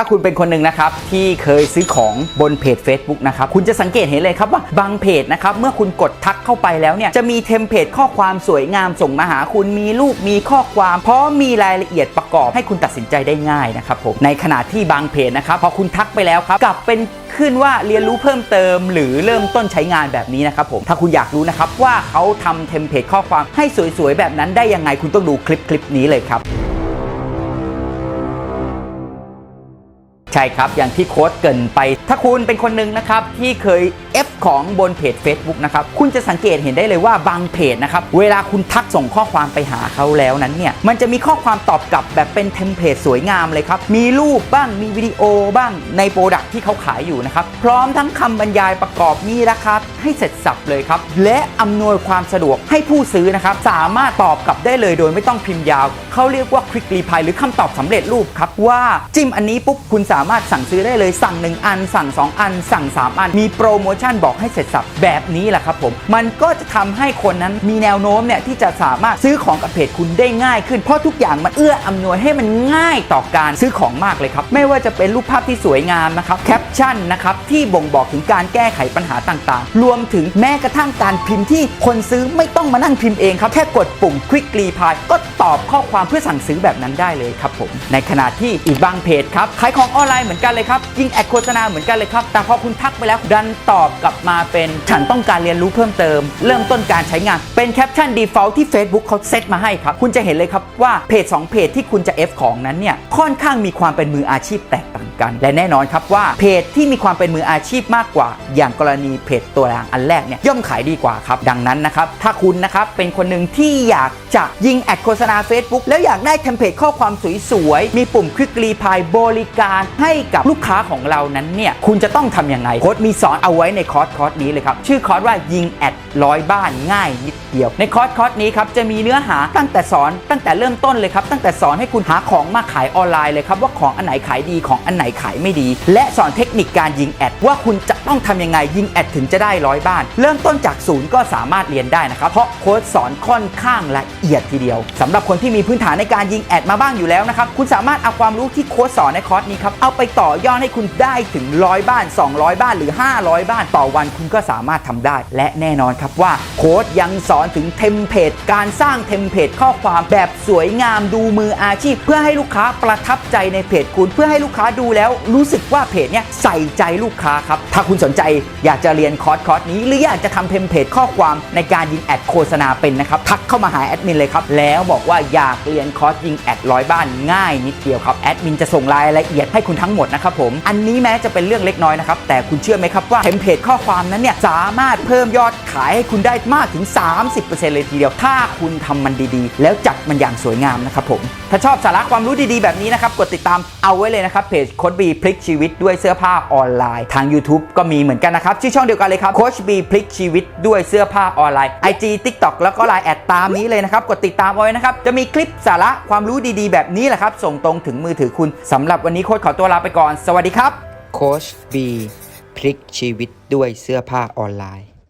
ถ้าคุณเป็นคนหนึ่งนะครับที่เคยซื้อของบนเพจ Facebook นะครับคุณจะสังเกตเห็นเลยครับว่าบางเพจนะครับเมื่อคุณกดทักเข้าไปแล้วเนี่ยจะมีเทมเพลตข้อความสวยงามส่งมาหาคุณมีรูปมีข้อความพร้อมมีรายละเอียดประกอบ ให้คุณตัดสินใจได้ง่ายนะครับผมในขณะที่บางเพจนะครับพอคุณทักไปแล้วครับกลับเป็นขึ้นว่าเรียนรู้เพิ่มเติม หรือเริ่มต้นใช้งานแบบนี้นะครับผมถ้าคุณอยากรู้นะครับว่าเขาทำเทมเพลตข้อความให้สวยๆ แบบนั้นได้ยังไงคุณต้องดูคลิปคลิปนี้เลยครับ ใช่ครับ อย่างที่โค้ดเกินไป ถ้าคุณเป็นคนหนึ่งนะครับ ที่เคย F ของบนเพจ Facebook นะครับ คุณจะสังเกตเห็นได้เลยว่าบางเพจนะครับ เวลาคุณทักส่งข้อความไปหาเขาแล้วนั้นเนี่ย มันจะมีข้อความตอบกลับแบบเป็นเทมเพลตสวยงามเลยครับ มีรูปบ้างมีวิดีโอบ้างในโปรดักที่เขาขายอยู่นะครับ พร้อมทั้งคำบรรยายประกอบมีราคาให้เสร็จสับเลยครับ และอำนวยความสะดวกให้ผู้ซื้อนะครับสามารถตอบกลับได้เลยโดยไม่ต้องพิมพ์ยาวเขาเรียกว่า Quick Reply หรือคำตอบสำเร็จรูปครับว่าจิ้มอันนี้ปุ๊บคุณสาามารถสั่งซื้อได้เลยสั่ง 1 อัน สั่ง 2 อัน สั่ง 3 อัน มีโปรโมชั่นบอกให้เสร็จสับแบบนี้แหละครับผมมันก็จะทำให้คนนั้นมีแนวโน้มเนี่ยที่จะสามารถซื้อของกับเพจคุณได้ง่ายขึ้นเพราะทุกอย่างมันเอื้ออำนวยให้มันง่ายต่อการซื้อของมากเลยครับไม่ว่าจะเป็นรูปภาพที่สวยงามนะครับแคปชันนะครับที่บ่งบอกถึงการแก้ไขปัญหาต่างๆ รวมถึงแม้กระทั่งการพิมพ์ที่คนซื้อไม่ต้องมานั่งพิมพ์เองครับ แค่กดปุ่ม Quick Reply ก็ตอบข้อความเพื่อสั่งซื้อแบบนั้นได้เลยครับผม ในขณะที่อีกบางเพจครับขายของออนไลน์เหมือนกันเลยครับยิงแอดโฆษณาเหมือนกันเลยครับ แต่พอคุณทักไปแล้วดันตอบกลับมาเป็นฉันต้องการเรียนรู้เพิ่มเติม เริ่มต้นการใช้งานเป็นแคปชั่น default ที่ Facebook เขาเซตมาให้ครับคุณจะเห็นเลยครับว่าเพจ 2 เพจที่คุณจะ F ของนั้นเนี่ยค่อนข้างมีความเป็นมืออาชีพแตกต่างกัน และแน่นอนครับว่าเพจที่มีความเป็นมืออาชีพมากกว่า อย่างกรณีเพจตัวอย่างอันแรกเนี่ยย่อมขายดีกว่าครับดังนั้นนะครับถ้าคุณนะครับเป็นคนหนึ่งที่อยากจะยิงแอดโฆษณา Facebook แล้วอยากได้เทมเพลตข้อความสวยๆมีปุ่มคลิกรีพายบริการให้กับลูกค้าของเรานั้นเนี่ยคุณจะต้องทำยังไงโค้ดมีสอนเอาไว้ในคอร์สคอร์สนี้เลยครับชื่อคอร์สว่ายิงแอดร้อยบ้านง่ายนิดเดียว ในคอร์สคอร์สนี้ครับจะมีเนื้อหาตั้งแต่สอนตั้งแต่เริ่มต้นเลยครับตั้งแต่สอนให้คุณหาของมาขายออนไลน์เลยครับว่าของอันไหนขายดีของอันไหนขายไม่ดี และสอนเทคนิคการยิงแอดว่าคุณจะต้องทำยังไงยิงแอดถึงจะได้ร้อยบ้าน เริ่มต้นจากศูนย์ก็สามารถเรียนได้นะครับเพราะโค้ดสอนค่อนข้างละเอียดทีเดียวสำหรับคนที่มีพื้นฐานในการยิงแอดมาบ้างอยู่แล้วนะครับคุณสามารถเอาความรู้ที่โค้ดสอนในคอร์สนี้ครับเอาไปต่อยอดให้คุณได้ถึงร้อยบ้าน 200 บ้านหรือ 500 บ้านต่อวันคุณก็สามารถทำได้ และแน่นอนครับว่าโค้ดยังสอนถึงเทมเพลตการสร้างเทมเพลตข้อความแบบสวยงามดูมืออาชีพ เพื่อให้ลูกค้าประทับใจในเพจคุณเพื่อให้ลูกค้าดูแล้วรู้สึกว่าเพจเนี้ยใส่ใจลูกค้าครับถ้าคุณสนใจอยากจะเรียนคอร์สคอร์สนี้หรืออยากจะทำเทมเพลตข้อความในการยิงแอดโฆษณาเป็นนะครับทักเข้ามาหาแอดมินเลยครับแล้วบอกว่าอยากเรียนคอร์สยิงแอดร้อยบ้านง่ายนิดเดียวครับแอดมินจะส่งรายละเอียดให้คุณทั้งหมดนะครับผมอันนี้แม้จะเป็นเรื่องเล็กน้อยนะครับแต่คุณเชื่อไหมครับว่าเทมเพลตข้อความนั้นเนี่ยสามารถเพิ่มยอดขายให้คุณได้มากถึง30%เลยทีเดียว ถ้าคุณทำมันดีๆ แล้วจัดมันอย่างสวยงามนะครับผม ถ้าชอบสาระความรู้ดีๆ แบบนี้นะครับ กดติดตามเอาไว้เลยนะครับเพจโคชบีพลิกชีวิตด้วยเสื้อผ้าออนไลน์ ทาง YouTube ก็มีเหมือนกันนะครับ ชื่อช่องเดียวกันเลยครับโคชบีพลิกชีวิตด้วยเสื้อผ้าออนไลน์ IG TikTok แล้วก็ Line แอดตามนี้เลยนะครับ กดติดตามเอาไว้นะครับ จะมีคลิปสาระความรู้ดีๆ แบบนี้แหละครับ ส่งตรงถึงมือถือคุณสำหรับวันนี้โค้ชขอตัวลาไปก่อน สวัสดีครับโคชบีพลิกชีวิตด้วยเสื้อผ้าออนไลน์